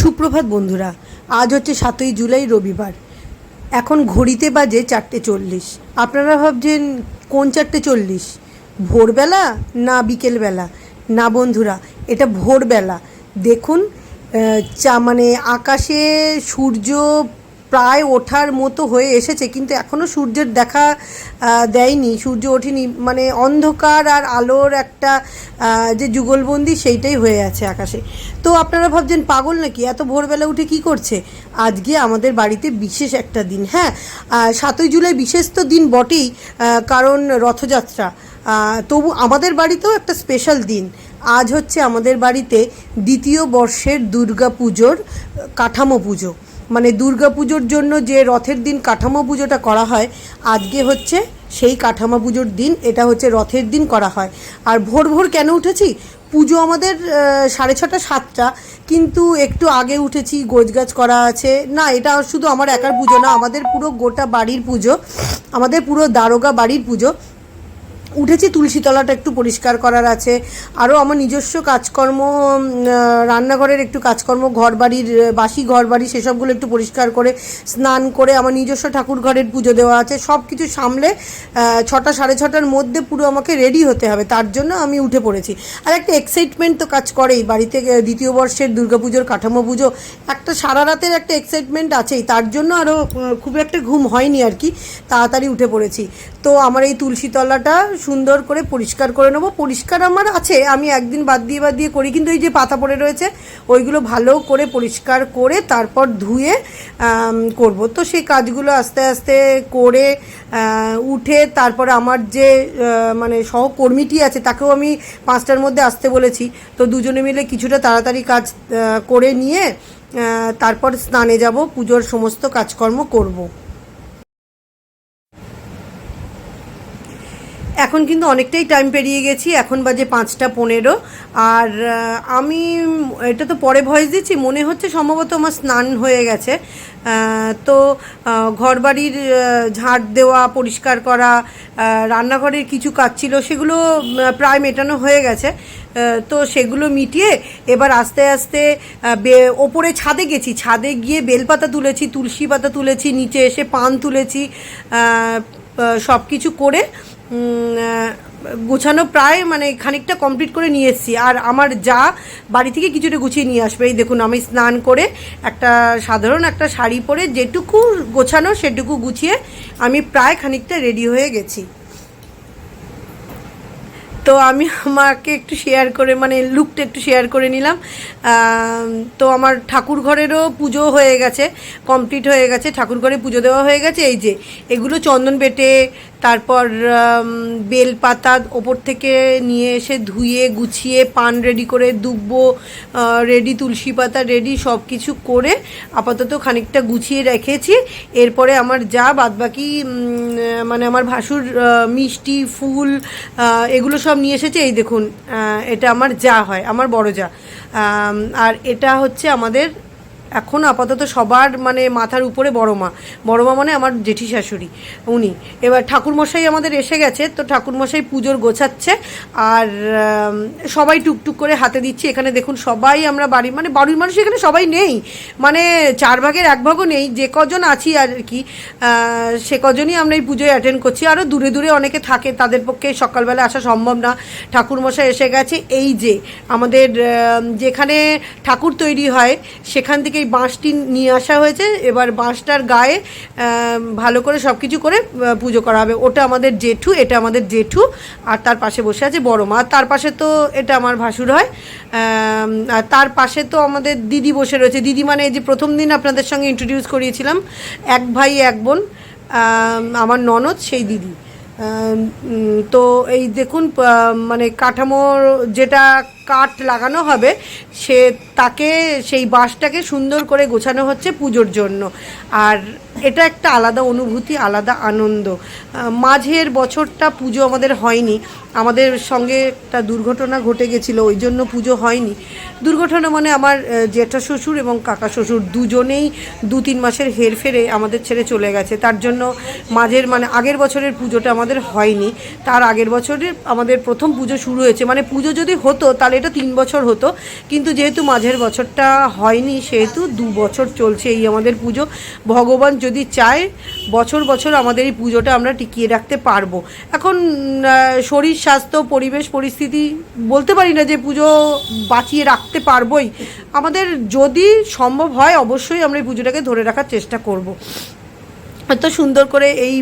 সুপ্রভাত বন্ধুরা, আজ হচ্ছে সাতই জুলাই, রবিবার। এখন ঘড়িতে বাজে চারটে চল্লিশ। আপনারা ভাবছেন, কোন চারটে চল্লিশ? ভোরবেলা না বিকেলবেলা? না বন্ধুরা, এটা ভোরবেলা। দেখুন চা মানে আকাশে সূর্য প্রায় ওঠার মতো হয়ে এসেছে, কিন্তু এখনও সূর্যের দেখা দেয়নি। সূর্য ওঠেনি মানে অন্ধকার আর আলোর একটা যে যুগলবন্দি সেইটাই হয়ে আছে আকাশে। তো আপনারা ভাবছেন, পাগল নাকি? এত ভোরবেলা উঠে কি করছে? আজকে আমাদের বাড়িতে বিশেষ একটা দিন হ্যাঁ? সাতই জুলাই বিশেষ তো দিন বটেই কারণ রথযাত্রা। তবু আমাদের বাড়িতেও একটা স্পেশাল দিন। আজ হচ্ছে আমাদের বাড়িতে দ্বিতীয় বর্ষের দুর্গা পুজোর কাঠামো পুজো। মানে দুর্গা পুজোর জন্য যে রথের দিন কাঠামো পুজোটা করা হয়, আজকে হচ্ছে সেই কাঠামো পুজোর দিন, এটা হচ্ছে রথের দিন করা হয়। আর ভোর ভোর কেন উঠেছি? পুজো আমাদের সাড়ে ছটা, সাতটা, কিন্তু একটু আগে উঠেছি, গোছগাছ করা আছে। না, এটা শুধু আমার একার পুজো না, আমাদের পুরো গোটা বাড়ির পুজো, আমাদের পুরো দারোগা বাড়ির পুজো। উঠেছি তুলসীতলাটা একটু পরিষ্কার করার আছে। আরও আমার নিজস্ব কাজকর্ম রান্নাঘরের একটু কাজকর্ম ঘর বাড়ির বাসি ঘর বাড়ি সেসবগুলো একটু পরিষ্কার করে, স্নান করে আমার নিজস্ব ঠাকুর ঘরের পুজো দেওয়া আছে। সব কিছু সামলে ছটা সাড়ে ছটার মধ্যে পুরো আমাকে রেডি হতে হবে। তার জন্য আমি উঠে পড়েছি। আর একটা এক্সাইটমেন্ট তো কাজ করেই। বাড়িতে দ্বিতীয় বর্ষের দুর্গাপুজোর কাঠামো পুজো, একটা সারা রাতের একটা এক্সাইটমেন্ট আছেই। তার জন্য আরও খুব একটা ঘুম হয়নি আর কি। তাড়াতাড়ি উঠে পড়েছি। তো আমার এই তুলসীতলাটা সুন্দর করে পরিষ্কার করে নেব। পরিষ্কার আমার আছে, আমি একদিন বাদ দিয়ে বাদ দিয়ে করি, কিন্তু এই যে পাতা পড়ে রয়েছে, ওইগুলো ভালো করে পরিষ্কার করে তারপর ধুয়ে করব। তো সেই কাজগুলো আস্তে আস্তে করে উঠে তারপর আমার যে মানে সহকর্মীটি আছে, তাকেও আমি পাঁচটার মধ্যে আসতে বলেছি। তো দুজনে মিলে কিছুটা তাড়াতাড়ি কাজ করে নিয়ে তারপর স্নানে যাব, পুজোর সমস্ত কাজকর্ম করব। এখন কিন্তু অনেকটাই টাইম পেরিয়ে গেছি, এখন বাজে পাঁচটা পনেরো। আর আমি, এটা তো পরে ভয়েস দিচ্ছি, মনে হচ্ছে সম্ভবত আমার স্নান হয়ে গেছে। তো ঘরবাড়ির ঝাঁট দেওয়া, পরিষ্কার করা রান্নাঘরের কিছু কাজ ছিল, সেগুলো প্রায় মেটানো হয়ে গেছে। তো সেগুলো মিটিয়ে এবার আস্তে আস্তে ওপরে ছাদে গেছি। ছাদে গিয়ে বেলপাতা তুলেছি, তুলসী পাতা তুলেছি, নিচে এসে পান তুলেছি সব কিছু করে গোছানো প্রায় মানে খানিকটা কমপ্লিট করে নিয়ে এসেছি। আর আমার যা বাড়ি থেকে কিছুটা গুছিয়ে নিয়ে আসবে। এই দেখুন, আমি স্নান করে একটা সাধারণ একটা শাড়ি পরে যেটুকু গোছানো সেটুকু গুছিয়ে আমি প্রায় খানিকটা রেডি হয়ে গেছি। তো আমি আমাকে একটু শেয়ার করে মানে লুকটা একটু শেয়ার করে নিলাম। তো আমার ঠাকুর ঘরেরও পুজো হয়ে গেছে কমপ্লিট হয়ে গেছে, ঠাকুর ঘরে পুজো দেওয়া হয়ে গেছে। এই যে, এগুলো চন্দন বেটে তারপর বেলপাতা ওপর থেকে নিয়ে এসে ধুয়ে, গুছিয়ে, পান রেডি করে, দুব্বো রেডি তুলসী পাতা রেডি সব কিছু করে আপাতত খানিকটা গুছিয়ে রেখেছি। এরপরে আমার যা বাদবাকি মানে আমার ভাসুর মিষ্টি, ফুল এগুলো সব নিয়ে এসেছে। এই দেখুন এটা আমার যা হয়, আমার বড় যা। আর এটা হচ্ছে আমাদের এখন আপাতত সবার মানে মাথার উপরে বড় মা। বড় মা মানে আমার জেঠি শাশুড়ি, উনি। এবার ঠাকুরমশাই আমাদের এসে গেছে, তো ঠাকুরমশাই পুজোর গোছাচ্ছে, আর সবাই টুকটুক করে হাতে দিচ্ছে। এখানে দেখুন সবাই আমরা বাড়ি মানে বাড়ির মানুষ এখানে সবাই নেই। মানে চার ভাগের এক ভাগও নেই, যে কজন আছি আর কি সে কজনই আমরা এই পুজোয় অ্যাটেন্ড করছি। আরও দূরে দূরে অনেকে থাকে, তাদের পক্ষে সকালবেলা আসা সম্ভব না। ঠাকুরমশাই এসে গেছে, এই যে আমাদের যেখানে ঠাকুর তৈরি হয়, সেখান থেকে এই বাঁশটি নিয়ে আসা হয়েছে। এবার বাঁশটার গায়ে ভালো করে সব কিছু করে পুজো করা হবে। ওটা আমাদের জেঠু, এটা আমাদের জেঠু, আর তার পাশে বসে আছে বড় মা। তার পাশে তো এটা আমার ভাসুর হয়। আর তার পাশে তো আমাদের দিদি বসে রয়েছে। দিদি মানে এই যে প্রথম দিন আপনাদের সঙ্গে ইন্ট্রোডিউস করিয়েছিলাম, এক ভাই, এক বোন আমার ননদ, সেই দিদি। তো এই দেখুন মানে কাঠামোর যেটা কাঠ লাগানো হবে, সে তাকে, সেই বাঁশটাকে সুন্দর করে গোছানো হচ্ছে পুজোর জন্য। আর এটা একটা আলাদা অনুভূতি, আলাদা আনন্দ। মাঝের বছরটা পুজো আমাদের হয়নি। আমাদের সঙ্গে একটা দুর্ঘটনা ঘটে গেছিল, ওই জন্য পুজো হয়নি। দুর্ঘটনা মানে আমার জেঠা শ্বশুর এবং কাকা শ্বশুর দুজনেই দু তিন মাসের হেরফেরে আমাদের ছেড়ে চলে গেছে। তার জন্য মাঝের মানে আগের বছরের পুজোটা আমাদের হয়নি। তার আগের বছরের আমাদের প্রথম পুজো শুরু হয়েছে। মানে পুজো যদি হতো, তাহলে এটা তিন বছর হতো। কিন্তু যেহেতু মাঝের বছরটা হয়নি, সেহেতু দু বছর চলছে এই আমাদের পুজো। ভগবান যদি চায় বছর বছর আমাদের এই পুজোটা আমরা টিকিয়ে রাখতে পারব। এখন শরীর, স্বাস্থ্য, পরিবেশ, পরিস্থিতি বলতে পারি না যে পুজো বাঁচিয়ে রাখতে পারবই। আমাদের যদি সম্ভব হয়, অবশ্যই আমরা এই পুজোটাকে ধরে রাখার চেষ্টা করব। এত সুন্দর করে এই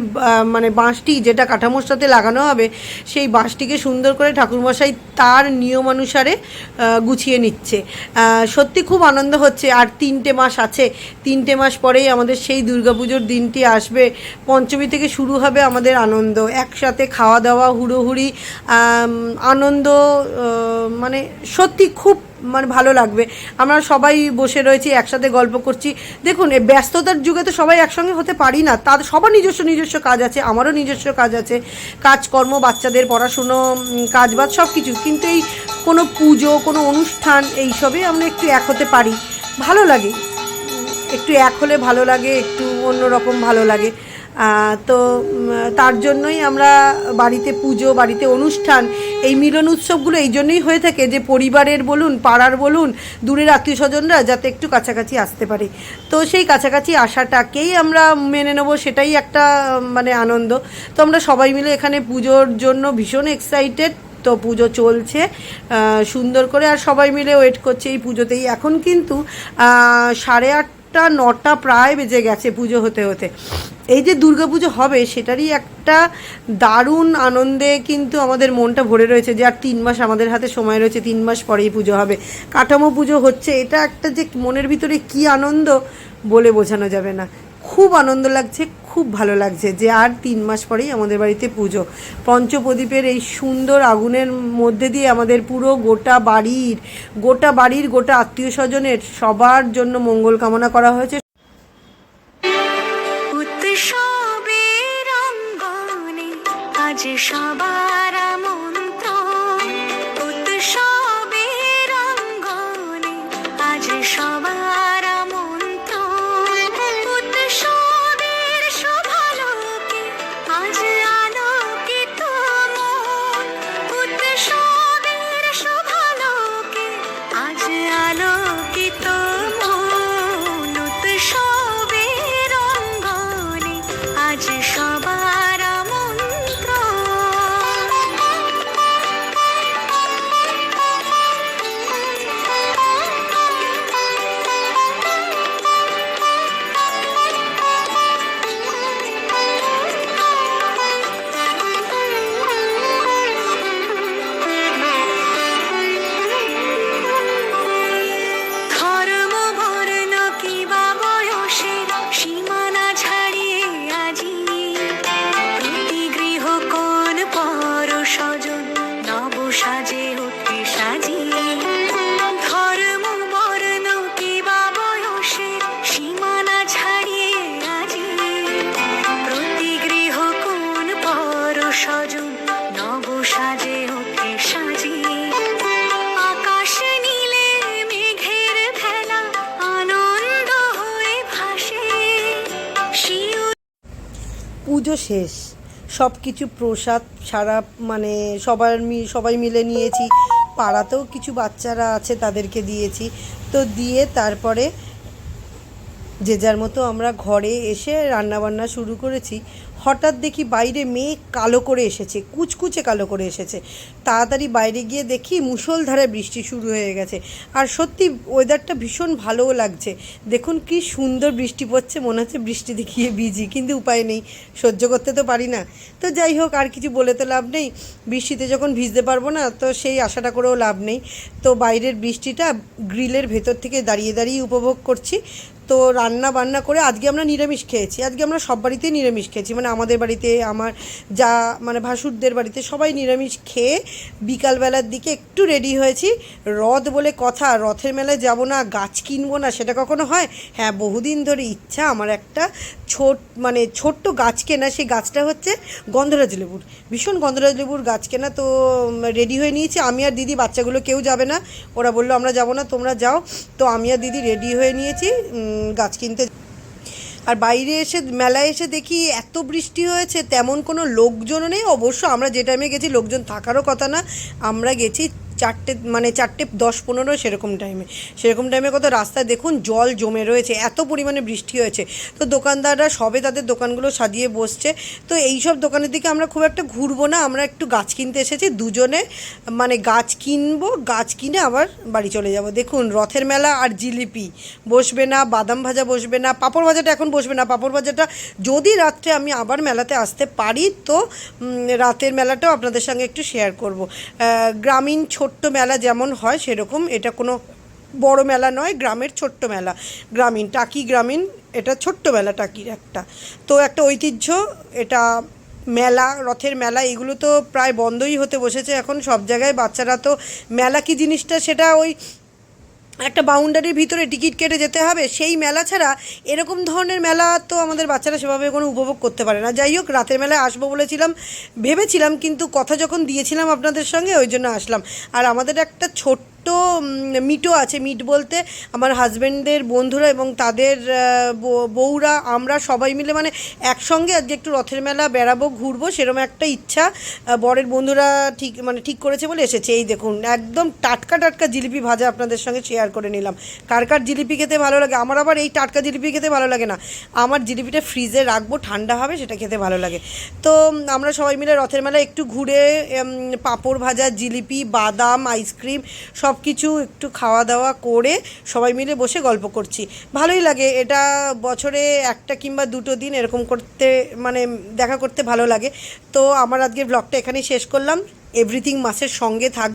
মানে বাঁশটি যেটা কাঠামোর সাথে লাগানো হবে, সেই বাঁশটিকে সুন্দর করে ঠাকুরমশাই তার নিয়মানুসারে গুছিয়ে নিচ্ছে। সত্যি খুব আনন্দ হচ্ছে। আর তিনটে মাস আছে। তিনটে মাস পরেই আমাদের সেই দুর্গাপুজোর দিনটি আসবে। পঞ্চমী থেকে শুরু হবে আমাদের আনন্দ। একসাথে খাওয়া দাওয়া, হুড়োহুড়ি আনন্দ মানে সত্যি খুব মানে ভালো লাগবে। আমরা সবাই বসে রয়েছি, একসাথে গল্প করছি। দেখুন ব্যস্ততার যুগে তো সবাই একসঙ্গে হতে পারি না। তার সবার নিজস্ব নিজস্ব কাজ আছে, আমারও নিজস্ব কাজ আছে। কাজকর্ম, বাচ্চাদের পড়াশুনো কাজবাজ সব কিছু কিন্তু এই কোনো পুজো, কোনো অনুষ্ঠান, এইসবে আমরা একটু এক হতে পারি। ভালো লাগে। একটু এক হলে ভালো লাগে, একটু অন্যরকম ভালো লাগে। তো তার জন্যই আমরা বাড়িতে পুজো, বাড়িতে অনুষ্ঠান, এই মিলন উৎসবগুলো এই জন্যই হয়ে থাকে যে পরিবারের বলুন, পাড়ার বলুন, দূরের আত্মীয় স্বজনরা যাতে একটু কাছাকাছি আসতে পারে। তো সেই কাছাকাছি আসাটাকেই আমরা মেনে নেব, সেটাই একটা মানে আনন্দ। তো আমরা সবাই মিলে এখানে পুজোর জন্য ভীষণ এক্সাইটেড তো পুজো চলছে সুন্দর করে, আর সবাই মিলে ওয়েট করছে এই পুজোতেই। এখন কিন্তু সাড়ে সাড়ে আটটা নটা প্রায় বেজে গেছে পুজো হতে হতে। এই যে দুর্গাপুজো হবে, সেটারই একটা দারুণ আনন্দে কিন্তু আমাদের মনটা ভরে রয়েছে যে আর তিন মাস আমাদের হাতে সময় রয়েছে, তিন মাস পরেই পুজো হবে। কাঠামো পুজো হচ্ছে, এটা একটা যে মনের ভিতরে কি আনন্দ বলে বোঝানো যাবে না। খুব আনন্দ লাগছে খুব ভালো লাগছে যে আর তিন মাস পরেই আমাদের বাড়িতে পুজো। পঞ্চপ্রদীপের এই সুন্দর আগুনের মধ্যে দিয়ে আমাদের পুরো গোটা বাড়ির গোটা বাড়ির গোটা আত্মীয় স্বজনের সবার জন্য মঙ্গল কামনা করা হয়েছে। সাজে সাজিয়ে আকাশ নীলে, মেঘের আনন্দ হয়ে ভাসে। পুজো শেষ। সব কিছু প্রসাদ সারা মানে সবার সবাই মিলে নিয়েছি। পাড়াতেও কিছু বাচ্চারা আছে, তাদেরকে দিয়েছি। তো দিয়ে তারপরে যে যার মতো আমরা ঘরে এসে রান্নাবান্না শুরু করেছি। হঠাৎ দেখি বাইরে মেঘ কালো করে এসেছে, কুচকুচে কালো করে এসেছে। তাড়াতাড়ি বাইরে গিয়ে দেখি মুষলধারে বৃষ্টি শুরু হয়ে গেছে। আর সত্যি ওয়েদারটা ভীষণ ভালোও লাগছে। দেখুন কি সুন্দর বৃষ্টি পড়ছে, মনে হচ্ছে বৃষ্টি দেখিয়ে ভিজি, কিন্তু উপায় নেই, সহ্য করতে তো পারি না। তো যাই হোক, আর কিছু বলে তো লাভ নেই। বৃষ্টিতে যখন ভিজতে পারব না, তো সেই আশাটা করেও লাভ নেই। তো বাইরের বৃষ্টিটা গ্রিলের ভেতর থেকে দাঁড়িয়ে দাঁড়িয়ে উপভোগ করছি। তো রান্না বান্না করে আজকে আমরা নিরামিষ খেয়েছি। আজকে আমরা সব বাড়িতেই নিরামিষ খেয়েছি। মানে আমাদের বাড়িতে, আমার যা মানে ভাসুরদের বাড়িতে সবাই নিরামিষ খেয়ে বিকালবেলার দিকে একটু রেডি হয়েছি। রথ বলে কথা, রথের মেলায় যাব না, গাছ কিনবো না, সেটা কখনো হয়? হ্যাঁ বহুদিন ধরে ইচ্ছা আমার একটা ছোট মানে ছোট্ট গাছ কেনা। সেই গাছটা হচ্ছে গন্ধরাজ লেবুর ভীষণ গন্ধরাজ লেবুর গাছ কেনা তো রেডি হয়ে নিয়েছি। আমি আর দিদি, বাচ্চাগুলো কেউ যাবে না। ওরা বলল, আমরা যাব না, তোমরা যাও। তো আমি আর দিদি রেডি হয়ে নিয়েছি। গাছ কিনতে আর বাইরে এসে মেলায় এসে দেখি এত বৃষ্টি হয়েছে, তেমন কোনো লোকজনও নেই। অবশ্য আমরা যে টাইমে গেছি, লোকজন থাকারও কথা না। আমরা গেছি চারটে মানে চারটে দশ পনেরো সেরকম টাইমে সেরকম টাইমে কত রাস্তায় দেখুন জল জমে রয়েছে, এত পরিমাণে বৃষ্টি হয়েছে। তো দোকানদাররা সবে তাদের দোকানগুলো সাজিয়ে বসছে। তো এই সব দোকানের দিকে আমরা খুব একটা ঘুরবো না, আমরা একটু গাছ কিনতে এসেছি দুজনে। মানে গাছ কিনবো, গাছ কিনে আবার বাড়ি চলে যাব। দেখুন রথের মেলা আর জিলিপি, বসবে না, বাদাম ভাজা বসবে না, পাঁপড় ভাজাটা এখন বসবে না, পাঁপড় ভাজাটা যদি রাত্রে আমি আবার মেলাতে আসতে পারি, তো রাতের মেলাটাও আপনাদের সঙ্গে একটু শেয়ার করব। গ্রামীণ গ্রামীণ ছোট্ট মেলা যেমন হয় সেরকম, এটা কোনো বড় মেলা নয়, গ্রামের ছোট্ট মেলা। গ্রামীণ, টাকি গ্রামীণ, এটা ছোট্ট মেলা টাকির একটা। তো একটা ঐতিহ্য, এটা মেলা, রথের মেলা, এগুলো তো প্রায় বন্ধই হতে বসেছে এখন সব জায়গায়। বাচ্চারা তো, মেলা কি জিনিসটা, সেটা ওই একটা বাউন্ডারির ভিতরে টিকিট কেটে যেতে হবে। সেই মেলা ছাড়া এরকম ধরনের মেলা তো আমাদের বাচ্চারা সেভাবে কোনো উপভোগ করতে পারে না। যাই হোক, রাতের মেলায় আসব বলেছিলাম, ভেবেছিলাম, কিন্তু কথা যখন দিয়েছিলাম আপনাদের সঙ্গে, ওই জন্য আসলাম। আর আমাদের একটা ছোট্ট উম, মিটও আছে। মিট বলতে আমার হাজব্যান্ডের বন্ধুরা এবং তাদের বউ- বউরা আমরা সবাই মিলে মানে একসঙ্গে আজকে একটু রথের মেলা বেড়াবো ঘুরবো সেরকম একটা ইচ্ছা বরের বন্ধুরা ঠিক মানে ঠিক করেছে বলে এসেছে। এই দেখুন একদম টাটকা টাটকা জিলিপি ভাজা আপনাদের সঙ্গে শেয়ার করে নিলাম। কার কার জিলিপি খেতে ভালো লাগে? আমার আবার এই টাটকা জিলিপি খেতে ভালো লাগে না। আমার জিলিপিটা ফ্রিজে রাখব ঠান্ডা হবে সেটা খেতে ভালো লাগে। তো আমরা সবাই মিলে রথের মেলায় একটু ঘুরে পাঁপড় ভাজা জিলিপি বাদাম আইসক্রিম সব কিছু একটু খাওয়া দাওয়া করে সবাই মিলে বসে গল্প করছি। ভালোই লাগে। এটা বছরে একটা কিংবা দুটো দিন এরকম করতে মানে দেখা করতে ভালো লাগে। তো আমার আজকের ব্লগটা এখানেই শেষ করলাম। এভরিথিং মাসের সঙ্গে থাক